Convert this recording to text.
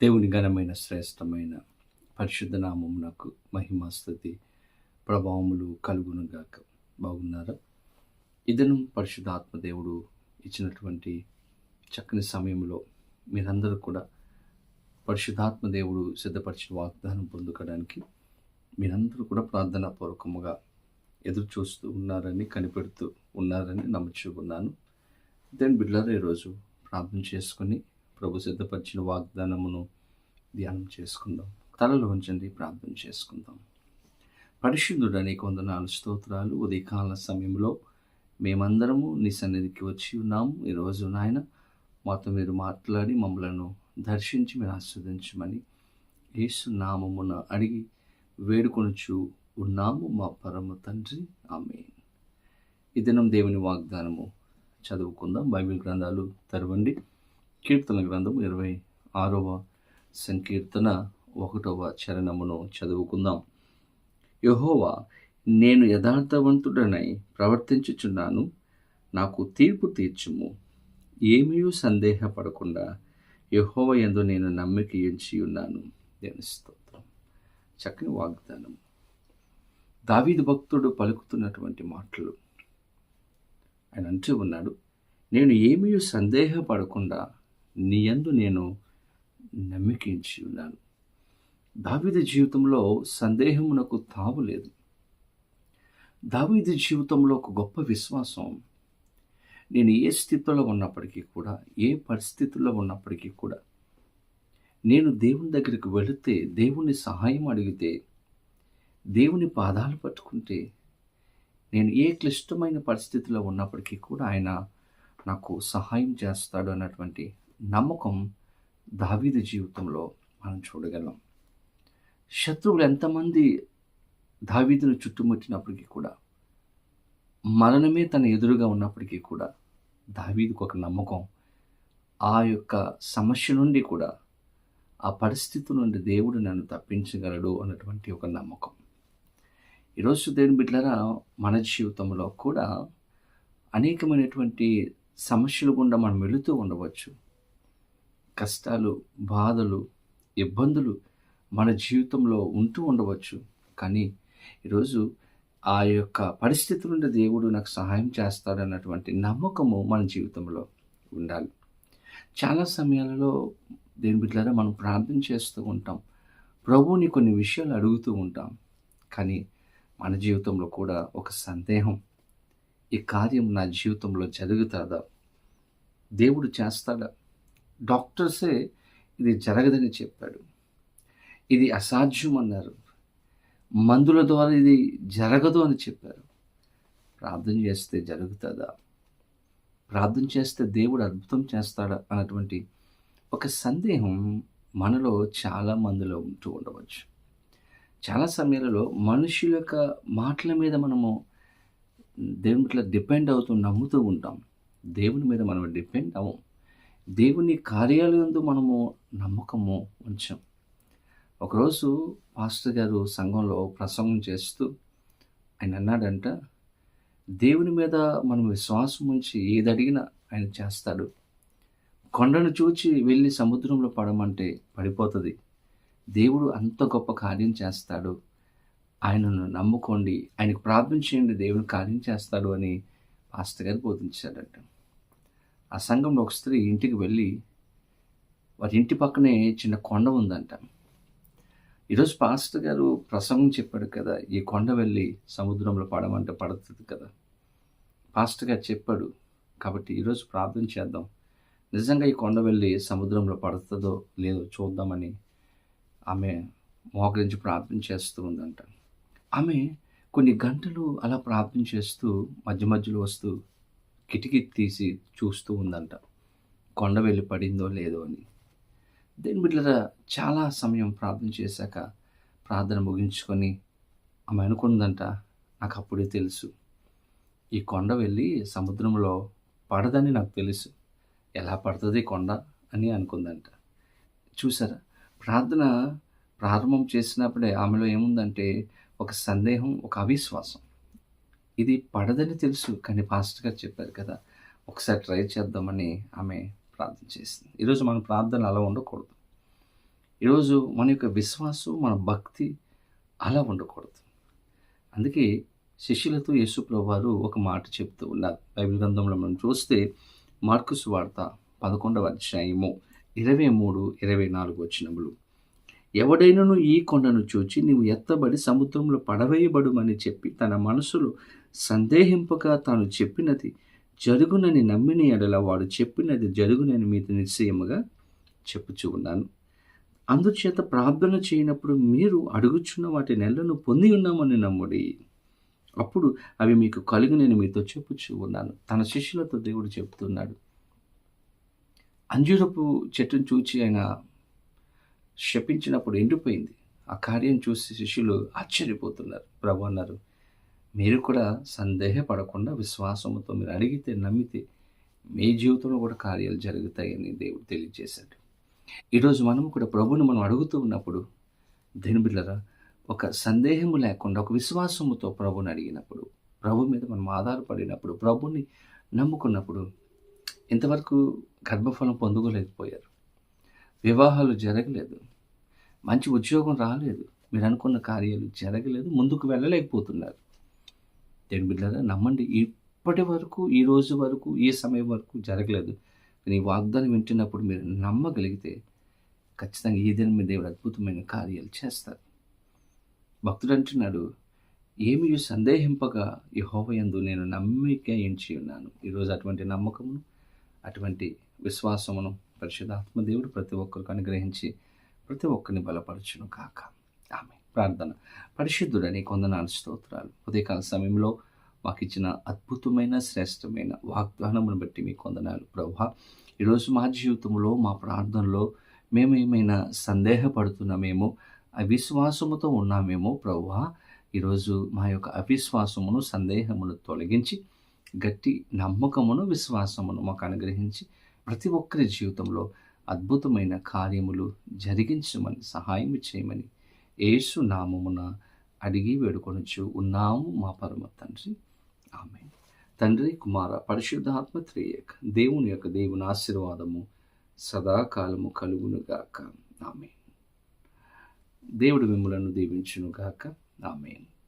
దేవుని ఘనమైన శ్రేష్టమైన పరిశుద్ధ నామమునకు మహిమాస్థుతి ప్రభావములు కలుగునుగాక బాగున్నారా? ఇదను పరిశుద్ధాత్మ దేవుడు ఇచ్చినటువంటి చక్కని సమయంలో మీరందరూ కూడా పరిశుద్ధాత్మ దేవుడు సిద్ధపరిచిన వాగ్దానం పొందుకోవడానికి మీరందరూ కూడా ప్రార్థనాపూర్వకముగా ఎదురు చూస్తూ ఉన్నారని కనిపెడుతూ ఉన్నారని నమ్ముచుకున్నాను దెన్ బిడ్డలారా ఈరోజు ప్రార్థన చేసుకుని ప్రభు సిద్ధపరిచిన వాగ్దానమును ధ్యానం చేసుకుందాం. తలలో ఉంచండి ప్రార్థన చేసుకుందాం. పరిశుద్ధుడని కొందనాలు స్తోత్రాలు. ఉదయకాల సమయంలో మేమందరము నీ సన్నిధికి వచ్చి ఉన్నాము. ఈరోజు నాయన మాతో మీరు మాట్లాడి మమ్మలను దర్శించి మీరు ఆస్వాదించమని యేసు నామమున అడిగి వేడుకొనుచు ఉన్నాము. మా పరమ తండ్రి ఆమె ఈ దినం దేవుని వాగ్దానము చదువుకుందాం. బైబిల్ గ్రంథాలు తెరవండి. కీర్తన గ్రంథం ఇరవై ఆరవ సంకీర్తన ఒకటవ చరణమును చదువుకుందాం. యహోవా నేను యథార్థవంతుడనై ప్రవర్తించుచున్నాను నాకు తీర్పు తీర్చుము. ఏమీ సందేహపడకుండా యహోవ ఎందు నేను నమ్మిక ఎంచి ఉన్నాను. దేవుని స్తోత్రం. చక్కని వాగ్దానం. దావీదు భక్తుడు పలుకుతున్నటువంటి మాటలు. ఆయన అంటూ ఉన్నాడు నేను ఏమీ సందేహపడకుండా నీ యందు నేను నమ్మికించి ఉన్నాను. దావీదు జీవితంలో సందేహమునకు తావు లేదు. దావీదు జీవితంలో ఒక గొప్ప విశ్వాసం. నేను ఏ స్థితిలో ఉన్నప్పటికీ కూడా ఏ పరిస్థితుల్లో ఉన్నప్పటికీ కూడా నేను దేవుని దగ్గరికి వెళితే దేవుని సహాయం అడిగితే దేవుని పాదాలు పట్టుకుంటే నేను ఏ క్లిష్టమైన పరిస్థితిలో ఉన్నప్పటికీ కూడా ఆయన నాకు సహాయం చేస్తాడు అన్నటువంటి నమ్మకం దావీదు జీవితంలో మనం చూడగలం. శత్రువులు ఎంతమంది దావీదును చుట్టుముట్టినప్పటికీ కూడా మరణమే తన ఎదురుగా ఉన్నప్పటికీ కూడా దావీదుకు ఒక నమ్మకం ఆ యొక్క సమస్య నుండి కూడా ఆ పరిస్థితి నుండి దేవుడు నన్ను తప్పించగలడు అన్నటువంటి ఒక నమ్మకం. ఈరోజు దేవుని బిడ్డలరా మన జీవితంలో కూడా అనేకమైనటువంటి సమస్యలు గుండా మనం వెళుతూ ఉండవచ్చు. కష్టాలు బాధలు ఇబ్బందులు మన జీవితంలో ఉంటూ ఉండవచ్చు. కానీ ఈరోజు ఆ యొక్క పరిస్థితి నుండి దేవుడు నాకు సహాయం చేస్తాడన్నటువంటి నమ్మకము మన జీవితంలో ఉండాలి. చాలా సమయాలలో దేని బిడ్డలారా మనం ప్రార్థన చేస్తూ ఉంటాం. ప్రభువుని కొన్ని విషయాలు అడుగుతూ ఉంటాం. కానీ మన జీవితంలో కూడా ఒక సందేహం ఈ కార్యం నా జీవితంలో జరుగుతుందా? దేవుడు చేస్తాడా? డాక్టర్సే ఇది జరగదని చెప్పాడు. ఇది అసాధ్యం అన్నారు మందుల ద్వారా ఇది జరగదు అని చెప్పారు. ప్రార్థన చేస్తే జరుగుతుందా? ప్రార్థన చేస్తే దేవుడు అద్భుతం చేస్తాడా? అన్నటువంటి ఒక సందేహం మనలో చాలా మందిలో ఉంటూ ఉండవచ్చు. చాలా సమయాలలో మనుషుల యొక్క మాటల మీద మనము దేవుని ఇట్లా డిపెండ్ అవుతూ నమ్ముతూ ఉంటాం. దేవుని మీద మనం డిపెండ్ అవ్వం. దేవుని కార్యాలయందు మనము నమ్మకము ఉంచాం. ఒకరోజు పాస్టర్ గారు సంఘంలో ప్రసంగం చేస్తూ ఆయన అన్నాడంట దేవుని మీద మనం విశ్వాసం ఉంచి ఏది అడిగినా ఆయన చేస్తాడు. కొండను చూచి వెళ్ళి సముద్రంలో పడమంటే పడిపోతుంది. దేవుడు అంత గొప్ప కార్యం చేస్తాడు. ఆయనను నమ్ముకోండి. ఆయనకు ప్రార్థన చేయండి. దేవుని కార్యం చేస్తాడు అని పాస్టర్ గారు బోధించాడట. ఆ సంఘంలో ఒక స్త్రీ ఇంటికి వెళ్ళి వారి ఇంటి పక్కనే చిన్న కొండ ఉందంట. ఈరోజు పాస్టర్ గారు ప్రసంగం చెప్పాడు కదా ఈ కొండ వెళ్ళి సముద్రంలో పడమంటే పడుతుంది కదా. పాస్టర్ గారు చెప్పాడు కాబట్టి ఈరోజు ప్రార్థన చేద్దాం. నిజంగా ఈ కొండ వెళ్ళి సముద్రంలో పడుతుందో లేదో చూద్దామని ఆమె మోకరించి ప్రార్థన చేస్తూ ఉందంట. ఆమె కొన్ని గంటలు అలా ప్రార్థన చేస్తూ మధ్య మధ్యలో వస్తూ కిటికీ తీసి చూస్తూ ఉందంట. కొండ వెళ్ళి పడిందో లేదో అని. దేని బిడ్డల చాలా సమయం ప్రార్థన చేశాక ప్రార్థన ముగించుకొని ఆమె అనుకుందంట నాకు అప్పుడే తెలుసు. ఈ కొండ వెళ్ళి సముద్రంలో పడదని నాకు తెలుసు. ఎలా పడుతుంది కొండ? అని అనుకుందంట. చూసారా ప్రార్థన ప్రారంభం చేసినప్పుడే ఆమెలో ఏముందంటే ఒక సందేహం ఒక అవిశ్వాసం. ఇది పడదని తెలుసు కానీ పాస్టర్ గారు చెప్పారు కదా ఒకసారి ట్రై చేద్దామని ఆమె ప్రార్థన చేసింది. ఈరోజు మన ప్రార్థన అలా ఉండకూడదు. ఈరోజు మన యొక్క విశ్వాసం మన భక్తి అలా ఉండకూడదు. అందుకే శిష్యులతో యేసుప్రభు వారు ఒక మాట చెప్తూ ఉన్నారు. బైబిల్ గ్రంథంలో మనం చూస్తే మార్కుస్ వార్త పదకొండవ అధ్యాయము ఇరవై మూడు ఇరవై నాలుగు వచ్చినములు ఎవడైనను ఈ కొండను చూచి నీవు ఎత్తబడి సముద్రంలో పడవేయబడుమని చెప్పి తన మనసులో సందేహింపగా తాను చెప్పినది జరుగునని నమ్మిన ఎడల వాడు చెప్పినది జరుగునని మీతో నిశ్చయముగా చెప్పుచు ఉన్నాను. అందుచేత ప్రార్థన చేయనప్పుడు మీరు అడుగుచున్న వాటి నెలను పొంది ఉన్నామని నమ్ముడి. అప్పుడు అవి మీకు కలుగునని మీతో చెప్పుచు ఉన్నాను. తన శిష్యులతో దేవుడు చెప్తున్నాడు. అంజూరపు చెట్టును చూచి ఆయన శపించినప్పుడు ఎండిపోయింది. ఆ కార్యం చూసి శిష్యులు ఆశ్చర్యపోతున్నారు. ప్రభు అన్నారు మీరు కూడా సందేహపడకుండా విశ్వాసంతో మీరు అడిగితే నమ్మితే మీ జీవితంలో కూడా కార్యాలు జరుగుతాయని దేవుడు తెలియజేశాడు. ఈరోజు మనం కూడా ప్రభుని మనం అడుగుతూ ఉన్నప్పుడు దేని బిళ్ళరా ఒక సందేహము లేకుండా ఒక విశ్వాసముతో ప్రభుని అడిగినప్పుడు ప్రభు మీద మనం ఆధారపడినప్పుడు ప్రభుని నమ్ముకున్నప్పుడు ఇంతవరకు గర్భఫలం పొందుకోలేకపోయారు. వివాహాలు జరగలేదు. మంచి ఉద్యోగం రాలేదు. మీరు అనుకున్న కార్యాలు జరగలేదు. ముందుకు వెళ్ళలేకపోతున్నారు. దేని బిడ్డారా నమ్మండి. ఇప్పటి వరకు ఈ రోజు వరకు ఈ సమయం వరకు జరగలేదు. కానీ ఈ వాగ్దానం వింటున్నప్పుడు మీరు నమ్మగలిగితే ఖచ్చితంగా ఈ మీ దేవుడు అద్భుతమైన కార్యాలు చేస్తారు. భక్తుడు అంటున్నాడు ఏమి సందేహింపగా ఈ హోవయందు నేను నమ్మిక ఎంచి ఉన్నాను. ఈరోజు అటువంటి నమ్మకమును అటువంటి విశ్వాసమును పరిశుధాత్మ దేవుడు ప్రతి ఒక్కరికి అనుగ్రహించి ప్రతి ఒక్కరిని బలపరచును కాక ఆమె ప్రార్థన. పరిశుద్ధుడని కొందనాలు స్తోత్రాలు. ఉదయకాల సమయంలో మాకు ఇచ్చిన అద్భుతమైన శ్రేష్టమైన వాగ్దానమును బట్టి మీ కొందనాలు. ప్రభా ఈరోజు మా జీవితంలో మా ప్రార్థనలో మేము ఏమైనా సందేహపడుతున్నామేమో అవిశ్వాసముతో ఉన్నామేమో ప్రభా ఈరోజు మా యొక్క అవిశ్వాసమును సందేహమును తొలగించి గట్టి నమ్మకమును విశ్వాసమును మాకు అనుగ్రహించి ప్రతి ఒక్కరి జీవితంలో అద్భుతమైన కార్యములు జరిగించమని సహాయం చేయమని ఏసు నామమున అడిగి వేడుకొనొచ్చు ఉన్నాము మా పరమ తండ్రి. ఆమె తండ్రి కుమార పరిశుద్ధాత్మ త్రియేక దేవుని యొక్క దేవుని ఆశీర్వాదము సదాకాలము కలుగునుగాక. ఆమె దేవుడు మిమ్మలను దీవించునుగాక. ఆమెను.